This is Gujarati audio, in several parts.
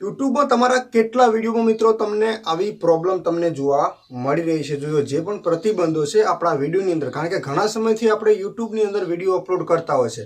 યુટ્યુબમાં તમારા કેટલા વિડીયોમાં મિત્રો તમને આવી પ્રોબ્લેમ તમને જોવા મળી રહી છે? જોયો જે પણ પ્રતિબંધો છે આપણા વિડીયોની અંદર, કારણ કે ઘણા સમયથી આપણે યુટ્યુબની અંદર વીડિયો અપલોડ કરતા હોય છે.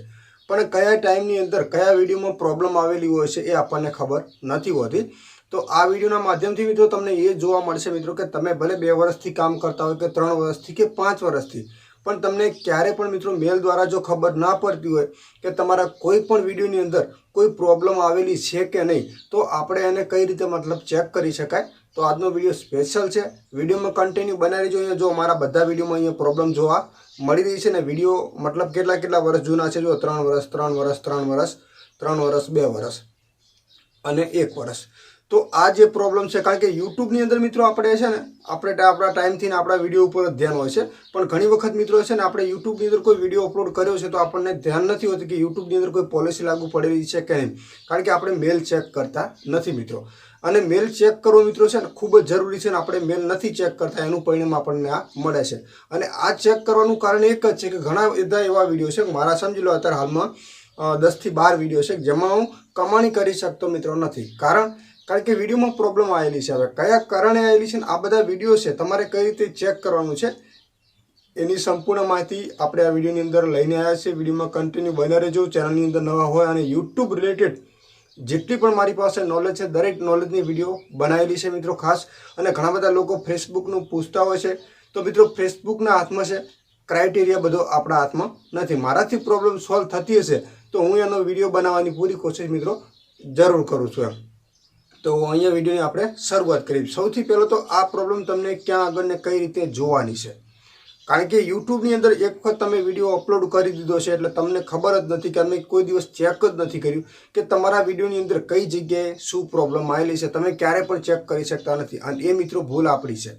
પણ કયા ટાઈમની અંદર કયા વિડીયોમાં પ્રોબ્લેમ આવેલી હોય છે એ આપણને ખબર નથી હોતી. તો આ વિડીયોના માધ્યમથી મિત્રો તમને એ જોવા મળશે મિત્રો કે તમે ભલે બે વર્ષથી કામ કરતા હોય કે ત્રણ વર્ષથી કે પાંચ વર્ષથી પણ તમને ક્યારે પણ મિત્રો મેલ દ્વારા જો ખબર ના પડતી હોય કે તમારા કોઈ પણ વિડીયોની અંદર કોઈ પ્રોબ્લેમ આવેલી છે કે નહીં, તો આપણે એને કઈ રીતે મતલબ ચેક કરી શકાય? તો આજનો વીડિયો સ્પેશિયલ છે. વિડીયોમાં કન્ટિન્યુ બનાવી જો અહીંયા જો મારા બધા વિડીયોમાં અહીંયા પ્રોબ્લેમ જોવા મળી રહી છે ને, વીડિયો મતલબ કેટલા કેટલા વર્ષ જૂના છે જો? ત્રણ વર્ષ ત્રણ વર્ષ ત્રણ વર્ષ ત્રણ વર્ષ, બે વર્ષ અને એક વર્ષ. તો આ જે પ્રોબ્લેમ છે, કારણ કે યુટ્યુબની અંદર મિત્રો આપણે છે ને, આપણે આપણા ટાઈમથી ને આપણા વીડિયો ઉપર ધ્યાન હોય છે. પણ ઘણી વખત મિત્રો છે ને, આપણે યુટ્યુબની અંદર કોઈ વીડિયો અપલોડ કર્યો છે, તો આપણને ધ્યાન નથી હોતું કે યુટ્યુબની અંદર કોઈ પોલિસી લાગુ પડેલી છે કે નહીં. કારણ કે આપણે મેલ ચેક કરતા નથી મિત્રો. અને મેલ ચેક કરવો મિત્રો છે ને, ખૂબ જ જરૂરી છે ને, આપણે મેલ નથી ચેક કરતા, એનું પરિણામ આપણને આ મળે છે. અને આ ચેક કરવાનું કારણ એક જ છે કે ઘણા બધા એવા વીડિયો છે, મારા સમજી લો અત્યારે હાલમાં દસથી બાર વીડિયો છે, જેમાં હું કમાણી કરી શકતો મિત્રો નથી. કારણ કારણ કે વિડીયોમાં પ્રોબ્લેમ આવેલી છે. હવે કયા કારણે આવેલી છે આ બધા વીડિયો છે, તમારે કઈ રીતે ચેક કરવાનું છે, એની સંપૂર્ણ માહિતી આપણે આ વિડીયોની અંદર લઈને આવ્યા છે વિડીયોમાં કન્ટિન્યુ બને રહેજો. ચેનલની અંદર નવા હોય અને યુટ્યુબ રિલેટેડ જેટલી પણ મારી પાસે નોલેજ છે, દરેક નોલેજની વીડિયો બનાવેલી છે મિત્રો ખાસ. અને ઘણા બધા લોકો ફેસબુકનું પૂછતા હોય છે. તો મિત્રો ફેસબુકના હાથમાં છે ક્રાઇટેરિયા બધો આપણા હાથમાં નથી. મારાથી પ્રોબ્લેમ સોલ્વ થતી હશે તો હું એનો વીડિયો બનાવવાની પૂરી કોશિશ મિત્રો જરૂર કરું છું એમ. તો અહીંયા વિડીયોની આપણે શરૂઆત કરી સૌથી પહેલાં તો આ પ્રોબ્લેમ તમને ક્યાં આગળને કઈ રીતે જોવાની છે? કારણ કે યુટ્યુબની અંદર એક વખત તમે વીડિયો અપલોડ કરી દીધો છે એટલે તમને ખબર જ નથી કે અમે કોઈ દિવસ ચેક જ નથી કર્યું કે તમારા વિડીયોની અંદર કઈ જગ્યાએ શું પ્રોબ્લેમ આવેલી છે, તમે ક્યારે પણ ચેક કરી શકતા નથી. અને એ મિત્રો ભૂલ આપણી છે.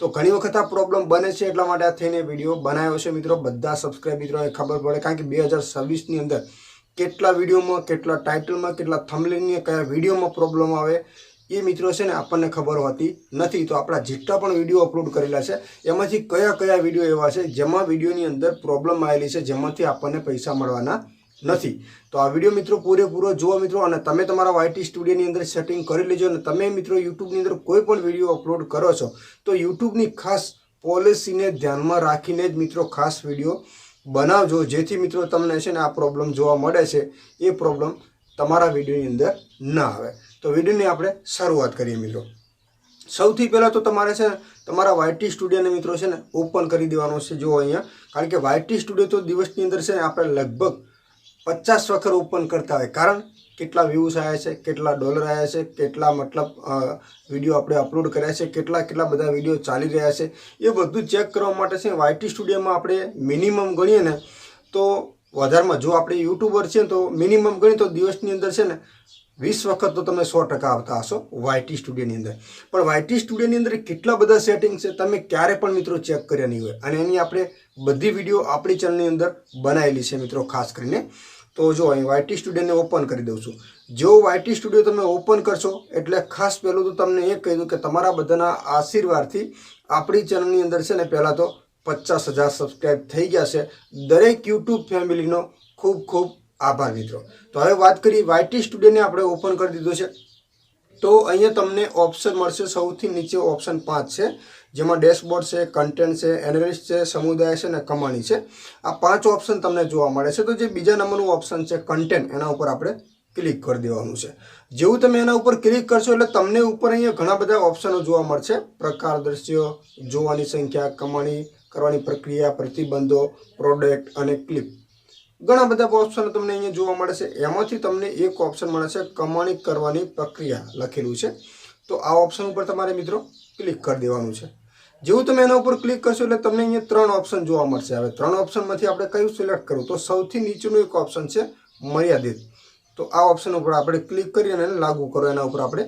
તો ઘણી વખત આ પ્રોબ્લેમ બને છે એટલા માટે આ થઈને વીડિયો બનાવ્યો છે. મિત્રો, બધા સબસ્ક્રાઈબ મિત્રોને ખબર પડે કારણ કે બે હજાર અંદર કેટલા વિડીયોમાં, કેટલા ટાઇટલમાં, કેટલા થમલેની કયા વિડીયોમાં પ્રોબ્લેમ આવે, એ મિત્રો છે ને આપણને ખબર હોતી નથી. તો આપણા જેટલા પણ વીડિયો અપલોડ કરેલા છે, એમાંથી કયા કયા વીડિયો એવા છે, જેમાં વિડીયોની અંદર પ્રોબ્લેમ આવેલી છે, જેમાંથી આપણને પૈસા મળવાના નથી. તો આ વીડિયો મિત્રો પૂરેપૂરો જુઓ મિત્રો, અને તમે તમારા વાયટી સ્ટુડિયોની અંદર સેટિંગ કરી લેજો, અને તમે મિત્રો યુટ્યુબની અંદર કોઈ પણ વીડિયો અપલોડ કરો છો, તો યુટ્યુબની ખાસ પોલિસીને ધ્યાનમાં રાખીને જ મિત્રો ખાસ વીડિયો બનાવજો. જેથી મિત્રો તમને છે ને આ પ્રોબ્લેમ જોવા મળે છે. એ પ્રોબ્લેમ તમારા વિડીયોની અંદર ના આવે. તો વિડીયોની આપણે શરૂઆત કરીએ મિત્રો. સૌથી પહેલાં તો તમારે છે ને તમારા વાયટી સ્ટુડિયોને મિત્રો છે ને ઓપન કરી દેવાનો છે. જો અહીંયા, કારણ કે વાયટી સ્ટુડિયો તો દિવસની અંદર છે ને આપણે લગભગ પચાસ વખત ઓપન કરતા હોય. કારણ કેટલા વ્યૂઝ આવ્યા છે, કેટલા ડોલર આવ્યા છે, કેટલા મતલબ વીડિયો આપણે અપલોડ કર્યા છે, કેટલા કેટલા બધા વીડિયો ચાલી રહ્યા છે, એ બધું ચેક કરવા માટે છે વાયટી સ્ટુડિયોમાં આપણે મિનિમમ ગણીએ ને, તો વધારમાં જો આપણે યુટ્યુબર છે તો મિનિમમ ગણીએ તો દિવસની અંદર છે ને વીસ વખત તો તમે સો ટકા આવતા હશો વાયટી સ્ટુડિયોની અંદર. પણ વાયટી સ્ટુડિયોની અંદર કેટલા બધા સેટિંગ છે, તમે ક્યારે પણ મિત્રો ચેક કર્યા નહીં હોય. અને એની આપણે બધી વીડિયો આપણી ચેનલની અંદર બનાવેલી છે મિત્રો, ખાસ કરીને. તો જો અહીં વાયટી સ્ટુડિયોને ઓપન કરી દઉં છું. જો વાયટી સ્ટુડિયો તમે ઓપન કરશો, એટલે ખાસ પહેલું તો તમને એ કહી દઉં કે તમારા બધાના આશીર્વાદથી આપણી ચેનલની અંદર છે ને પહેલાં તો પચાસ હજાર સબસ્ક્રાઈબ થઈ ગયા છે. દરેક યુટ્યુબ ફેમિલીનો ખૂબ ખૂબ આભાર મિત્રો. તો હવે વાત કરીએ વાયટી સ્ટુડિયોને આપણે ઓપન કરી દીધો છે. તો અહીંયા તમને ઓપ્શન મળશે. સૌથી નીચે ઓપ્શન પાંચ છે, જેમાં ડેશબોર્ડ છે કન્ટેન્ટ છે એનાલિસ્ટ છે, સમુદાય છે અને કમાણી છે. આ પાંચ ઓપ્શન તમને જોવા મળે છે. તો જે બીજા નંબરનું ઓપ્શન છે કન્ટેન્ટ એના ઉપર આપણે ક્લિક કરી દેવાનું છે. જેવું તમે એના ઉપર ક્લિક કરશો એટલે તમને ઉપર અહીંયા ઘણા બધા ઓપ્શનો જોવા મળશે. પ્રકાર દ્રશ્યો, જોવાની સંખ્યા, કમાણી કરવાની પ્રક્રિયા, પ્રતિબંધો પ્રોડક્ટ અને ક્લિપ ઘણા બધા ઓપ્શન તમને અહીંયા જોવા મળે છે. એમાંથી તમને એક ઓપ્શન મળે છે, કમાણી કરવાની પ્રક્રિયા લખેલું છે. તો આ ઓપ્શન ઉપર તમારે મિત્રો ક્લિક કરી દેવાનું છે. જેવું તમે એના ઉપર ક્લિક કરશો એટલે તમને અહીંયા ત્રણ ઓપ્શન જોવા મળશે. હવે ત્રણ ઓપ્શનમાંથી આપણે કયું સિલેક્ટ કરવું? તો સૌથી નીચેનું એક ઓપ્શન છે મર્યાદિત. તો આ ઓપ્શન ઉપર આપણે ક્લિક કરી અને લાગુ કરો. એના ઉપર આપણે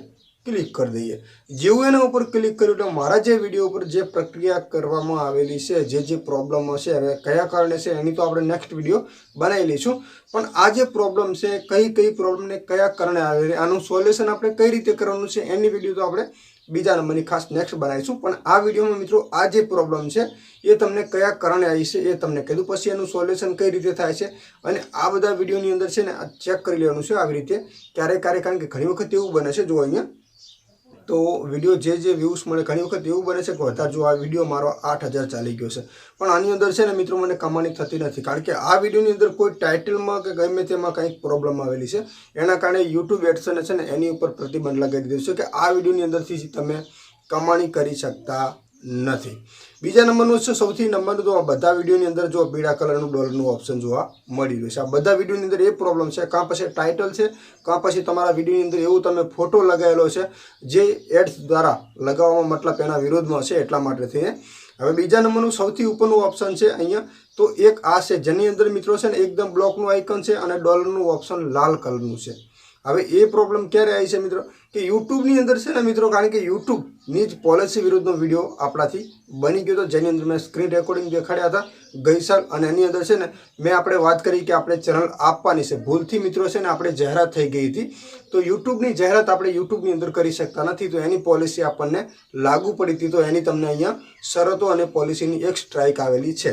ક્લિક કરી દઈએ. જેવું એના ઉપર ક્લિક કર્યું એટલે મારા જે વીડિયો ઉપર જે પ્રક્રિયા કરવામાં આવેલી છે, જે જે પ્રોબ્લમ હશે, હવે કયા કારણે છે એની તો આપણે નેક્સ્ટ વીડિયો બનાવી લઈશું. પણ આ જે પ્રોબ્લેમ છે, કઈ કઈ પ્રોબ્લેમને કયા કારણે આવેલી આનું સોલ્યુશન આપણે કઈ રીતે કરવાનું છે એની વીડિયો તો આપણે બીજા નંબરની ખાસ નેક્સ્ટ બનાવીશું. પણ આ વિડીયોમાં મિત્રો આ જે પ્રોબ્લેમ છે, એ તમને કયા કારણે આવી છે એ તમને કીધું. પછી એનું સોલ્યુશન કઈ રીતે થાય છે અને આ બધા વિડીયોની અંદર છે ને ચેક કરી લેવાનું છે. આવી રીતે ક્યારેક ક્યારેક કારણ કે ઘણી વખત એવું બને છે, જો અહીંયા તો વીડિયો જે જે વ્યૂઝ મળે, ઘણી વખત એવું બને છે કે વધારે જો આ વીડિયો મારો આઠ હજાર ચાલી ગયો છે. પણ આની અંદર છે ને મિત્રો મને કમાણી થતી નથી. કારણ કે આ વિડીયોની અંદર કોઈ ટાઇટલમાં કે ગમે તેમાં કંઈક પ્રોબ્લેમ આવેલી છે. એના કારણે યુટ્યુબ એડસને છે ને એની ઉપર પ્રતિબંધ લગાવી દીધું છે કે આ વિડીયોની અંદરથી તમે કમાણી કરી શકતા નથી. બીજા નંબરનું છે, સૌથી નંબરનું તો આ બધા વિડીયોની અંદર જો પીળા કલરનું ડોલરનું ઓપ્શન જોવા મળી રહ્યું છે. આ બધા વિડીયોની અંદર એ પ્રોબ્લેમ છે, કાં પછી ટાઇટલ છે, કાં પછી તમારા વિડીયોની અંદર એવું તમે ફોટો લગાવેલો છે, જે એડ્સ દ્વારા લગાવવામાં મતલબ એના વિરોધમાં છે એટલા માટે થઈને હવે બીજા નંબરનું સૌથી ઉપરનું ઓપ્શન છે અહીંયા, તો એક આ છે, જેની અંદર મિત્રો છે ને, એકદમ બ્લોકનું આઇકન છે અને ડોલરનું ઓપ્શન લાલ કલરનું છે. હવે એ પ્રોબ્લેમ ક્યારે આવી છે મિત્રો? કે યુટ્યુબની અંદર છે ને મિત્રો, કારણ કે યુટ્યુબની જ પોલિસી વિરુદ્ધનો વીડિયો આપણાથી બની ગયો હતો, જેની અંદર મેં સ્ક્રીન રેકોર્ડિંગ દેખાડ્યા હતા. ગઈ સાલ અને એની અંદર છે ને મેં આપણે વાત કરી કે આપણે ચેનલ આપવાની છે. ભૂલથી મિત્રો છે ને આપણે જાહેરાત થઈ ગઈ હતી. તો યુટ્યુબની જાહેરાત આપણે યુટ્યુબની અંદર કરી શકતા નથી, તો એની પોલિસી આપણને લાગુ પડી હતી. તો એની તમને અહીંયા શરતો અને પોલિસીની એક સ્ટ્રાઇક આવેલી છે.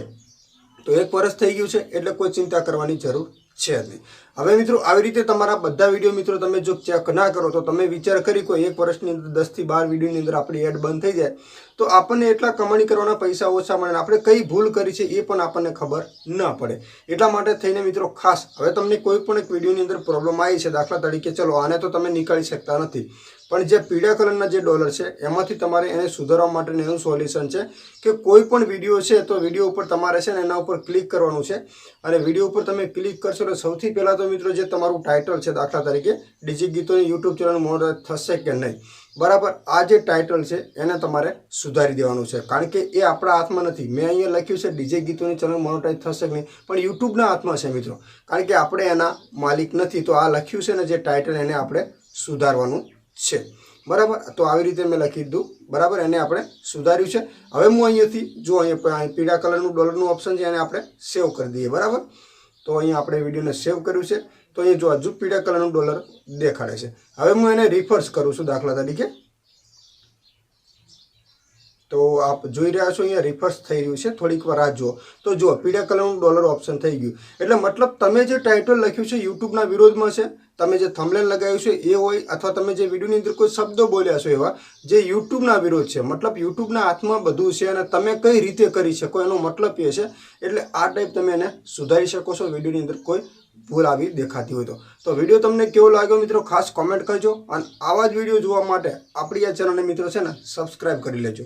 તો એક વર્ષ થઈ ગયું છે, એટલે કોઈ ચિંતા કરવાની જરૂર છે જ નહીં. હવે મિત્રો, આવી રીતે તમારા બધા વીડિયો મિત્રો તમે જો ચેક ના કરો, તો તમે વિચાર કરી કોઈ એક વર્ષની અંદર દસથી બાર વિડીયોની અંદર આપણી એડ બંધ થઈ જાય. તો આપણને એટલા કમાણી કરવાના પૈસા ઓછા મળે આપણે કઈ ભૂલ કરી છે એ પણ આપણને ખબર ન પડે. એટલા માટે થઈને મિત્રો, ખાસ હવે તમને કોઈ પણ એક વિડીયોની અંદર પ્રોબ્લેમ આવી છે દાખલા તરીકે, ચલો આને તો તમે નીકાળી શકતા નથી. પણ જે પીળા કલરના જે ડોલર છે, એમાંથી તમારે એને સુધારવા માટેનું એનું સોલ્યુશન છે કે કોઈ પણ વીડિયો છે, તો વીડિયો ઉપર તમારે છે ને એના ઉપર ક્લિક કરવાનું છે. અને વીડિયો ઉપર તમે ક્લિક કરશો તો સૌથી પહેલાં તો મિત્રો જે તમારું ટાઇટલ છે દાખલા તરીકે, ડીજી ગીતોની યુટ્યુબ ચેનલ મોડર થશે કે નહીં? બરાબર, આ જે ટાઇટલ છે, એને તમારે સુધારી દેવાનું છે. કારણ કે એ આપણા હાથમાં નથી. મેં અહીંયા લખ્યું છે, ડીજે ગીતોની ચેનલ મોનોટાઈઝ થશે નહીં? પણ યુટ્યુબના હાથમાં છે મિત્રો. કારણ કે આપણે એના માલિક નથી, તો આ લખ્યું છે ને જે ટાઇટલ, એને આપણે સુધારવાનું છે. બરાબર? તો આવી રીતે મેં લખી દીધું. બરાબર? એને આપણે સુધાર્યું છે. હવે હું અહીંયાથી, જો અહીંયા પીળા કલરનું ડોલરનું ઓપ્શન છે એને આપણે સેવ કરી દઈએ. બરાબર? તો અહીંયા આપણે વિડીયોને સેવ કર્યું છે. તો અહીંયા જો હજુ પીળા કલરનું ડોલર દેખાડે છે. હવે હું એને રિફર્સ કરું છું દાખલા તરીકે. તો આપ જોઈ રહ્યા છો, અહીંયા રિફર્સ થઈ રહ્યું છે. થોડીક વાર રાહ જુઓ. તો જુઓ પીળા કલરનું ડોલર ઓપ્શન થઈ ગયું. એટલે મતલબ તમે જે ટાઇટલ લખ્યું છે યુટ્યુબના વિરોધમાં છે, તમે જે થમલેન લગાવ્યું છે, એ હોય અથવા તમે જે વિડીયોની અંદર કોઈ શબ્દો બોલ્યા છો એવા, જે યુટ્યુબના વિરોધ છે, મતલબ યુટ્યુબના હાથમાં બધું છે અને તમે કઈ રીતે કરી શકો એનો મતલબ એ છે. એટલે આ ટાઈપ તમે એને સુધારી શકો છો વિડીયોની અંદર કોઈ ભૂલ આવી દેખાતી હોય તો. તો વીડિયો તમને કેવો લાગ્યો મિત્રો? ખાસ કોમેન્ટ કરજો અને આવા જ વીડિયો જોવા માટે આપણી આ ચેનલને મિત્રો છે ને સબસ્ક્રાઈબ કરી લેજો.